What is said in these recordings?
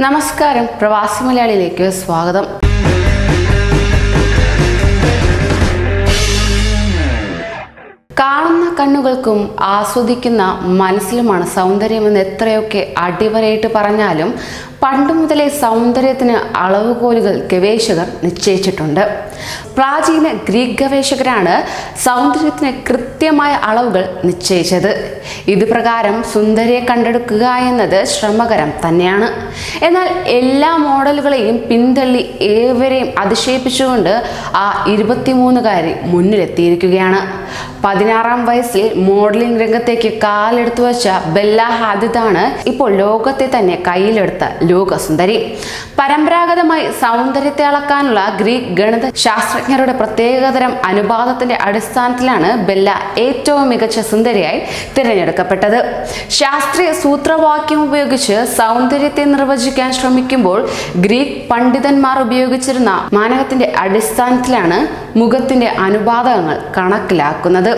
നമസ്കാരം. പ്രവാസി മലയാളിയിലേക്ക് സ്വാഗതം. കാണുന്ന കണ്ണുകൾക്കും ആസ്വദിക്കുന്ന മനസ്സിലുമാണ് സൗന്ദര്യമെന്ന് എത്രയൊക്കെ അടിവരയിട്ട് പറഞ്ഞാലും പണ്ട് മുതലേ സൗന്ദര്യത്തിന് അളവുകോലുകൾ ഗവേഷകർ നിശ്ചയിച്ചിട്ടുണ്ട്. പ്രാചീന ഗ്രീക്ക് ഗവേഷകരാണ് സൗന്ദര്യത്തിന് കൃത്യമായ അളവുകൾ നിശ്ചയിച്ചത്. ഇത് പ്രകാരം സുന്ദരിയെ കണ്ടെടുക്കുക എന്നത് ശ്രമകരം തന്നെയാണ്. എന്നാൽ എല്ലാ മോഡലുകളെയും പിന്തള്ളി ഏവരെയും അതിശയിപ്പിച്ചുകൊണ്ട് ആ ഇരുപത്തിമൂന്നുകാരി മുന്നിലെത്തിയിരിക്കുകയാണ്. പതിനാറാം വയസ്സിൽ മോഡലിംഗ് രംഗത്തേക്ക് കാലെടുത്തു വച്ച ബെല്ല ഹാദിദാണ് ഇപ്പോൾ ലോകത്തെ തന്നെ കയ്യിലെടുത്ത ലോകസുന്ദരി. പരമ്പരാഗതമായി സൗന്ദര്യത്തെ അളക്കാനുള്ള ഗ്രീക്ക് ഗണിത ശാസ്ത്രജ്ഞരുടെ പ്രത്യേകതരം അനുപാതത്തിന്റെ അടിസ്ഥാനത്തിലാണ് ബെല്ല ഏറ്റവും മികച്ച സുന്ദരിയായി തിരഞ്ഞെടുക്കപ്പെട്ടത്. ശാസ്ത്രീയ സൂത്രവാക്യം ഉപയോഗിച്ച് സൗന്ദര്യത്തെ നിർവചിക്കാൻ ശ്രമിക്കുമ്പോൾ ഗ്രീക്ക് പണ്ഡിതന്മാർ ഉപയോഗിച്ചിരുന്ന മാനകത്തിന്റെ അടിസ്ഥാനത്തിലാണ് മുഖത്തിന്റെ അനുപാതകങ്ങൾ കണക്കിലാക്കുന്നത്.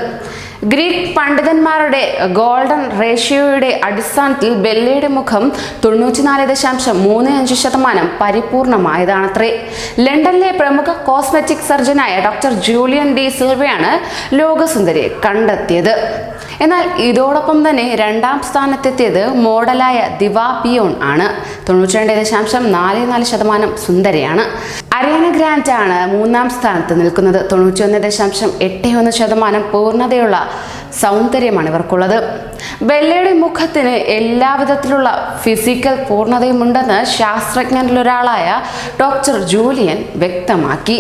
ഗ്രീക്ക് പണ്ഡിതന്മാരുടെ ഗോൾഡൻ റേഷ്യോയുടെ അടിസ്ഥാനത്തിൽ ബെല്ലയുടെ മുഖം തൊണ്ണൂറ്റിനാല് ദശാംശം മൂന്ന് അഞ്ച് ശതമാനം പരിപൂർണമായതാണത്രേ. ലണ്ടനിലെ പ്രമുഖ കോസ്മെറ്റിക് സർജനായ ഡോക്ടർ ജൂലിയൻ ഡി സിൽവയാണ് ലോകസുന്ദരി കണ്ടെത്തിയത്. എന്നാൽ ഇതോടൊപ്പം തന്നെ രണ്ടാം സ്ഥാനത്തെത്തിയത് മോഡലായ ദിവാ പിയോൺ ആണ്. തൊണ്ണൂറ്റി രണ്ട് ദശാംശം നാല് നാല് ശതമാനം സുന്ദരിയാണ്. അരിയാന ഗ്രാൻഡ് ആണ് മൂന്നാം സ്ഥാനത്ത് നിൽക്കുന്നത്. തൊണ്ണൂറ്റി ഒന്ന് ദശാംശം എട്ട് ഒന്ന് ശതമാനം പൂർണതയുള്ള സൗന്ദര്യമാണ് ഇവർക്കുള്ളത്. ബെല്ലയുടെ മുഖത്തിന് എല്ലാവിധത്തിലുള്ള ഫിസിക്കൽ പൂർണതയുമുണ്ടെന്ന് ശാസ്ത്രജ്ഞരിലൊരാളായ ഡോക്ടർ ജൂലിയൻ വ്യക്തമാക്കി.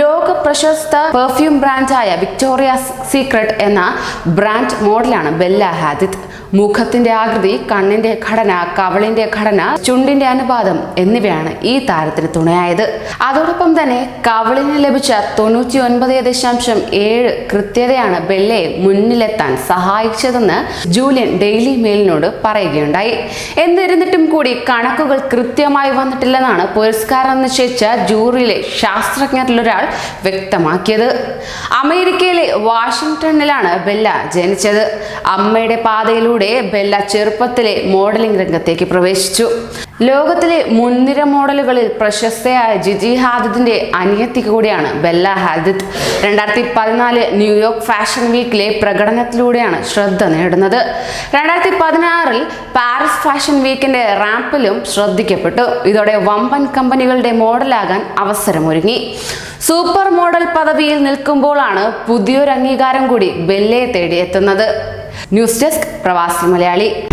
ലോക പ്രശസ്ത പെർഫ്യൂം ബ്രാൻഡായ വിക്ടോറിയ സീക്രട്ട് എന്ന ബ്രാൻഡ് മോഡലാണ് ബെല്ല ഹാദിത് മുഖത്തിന്റെ ആകൃതി കണ്ണിന്റെ ഘടന കവളിന്റെ ഘടന ചുണ്ടിന്റെ അനുപാതം എന്നിവയാണ് ഈ താരത്തിന് തുണയായത്. അതോടൊപ്പം തന്നെ കവളിന് ലഭിച്ച തൊണ്ണൂറ്റി ഒൻപത് ദശാംശം ഏഴ് കൃത്യതയാണ് ബെല്ലയെ മുന്നിലെത്താൻ സഹായിച്ചതെന്ന് ജൂലിയൻ ഡെയിലി മെയിലിനോട് പറയുകയുണ്ടായി. എന്നിരുന്നിട്ടും കൂടി കണക്കുകൾ കൃത്യമായി വന്നിട്ടില്ലെന്നാണ് പുരസ്കാരം നിശ്ചയിച്ച ജൂറിയിലെ ശാസ്ത്രജ്ഞരിലൊരാൾ വ്യക്തമാക്കിയത്. അമേരിക്കയിലെ വാഷിംഗ്ടണിലാണ് ബെല്ല ജനിച്ചത്. അമ്മയുടെ പാതയിലൂടെ ബെല്ല ചെറുപ്പത്തിലെ മോഡലിംഗ് രംഗത്തേക്ക് പ്രവേശിച്ചു. ലോകത്തിലെ മുൻനിര മോഡലുകളിൽ പ്രശസ്തയായ ജിജി ഹാദിദിന്റെ അനിയത്തി കൂടിയാണ് ബെല്ല ഹാദിദ്. രണ്ടായിരത്തി പതിനാല് ന്യൂയോർക്ക് ഫാഷൻ വീക്കിലെ പ്രകടനത്തിലൂടെയാണ് ശ്രദ്ധ നേടുന്നത്. രണ്ടായിരത്തി പതിനാറിൽ പാരീസ് ഫാഷൻ വീക്കിന്റെ റാമ്പിലും ശ്രദ്ധിക്കപ്പെട്ടു. ഇതോടെ വമ്പൻ കമ്പനികളുടെ മോഡലാകാൻ അവസരമൊരുങ്ങി. സൂപ്പർ മോഡൽ പദവിയിൽ നിൽക്കുമ്പോഴാണ് പുതിയൊരു അംഗീകാരം കൂടി ബെല്ലയെ തേടി എത്തുന്നത് ന്യൂസ് ഡെസ്ക് പ്രവാസി മലയാളി.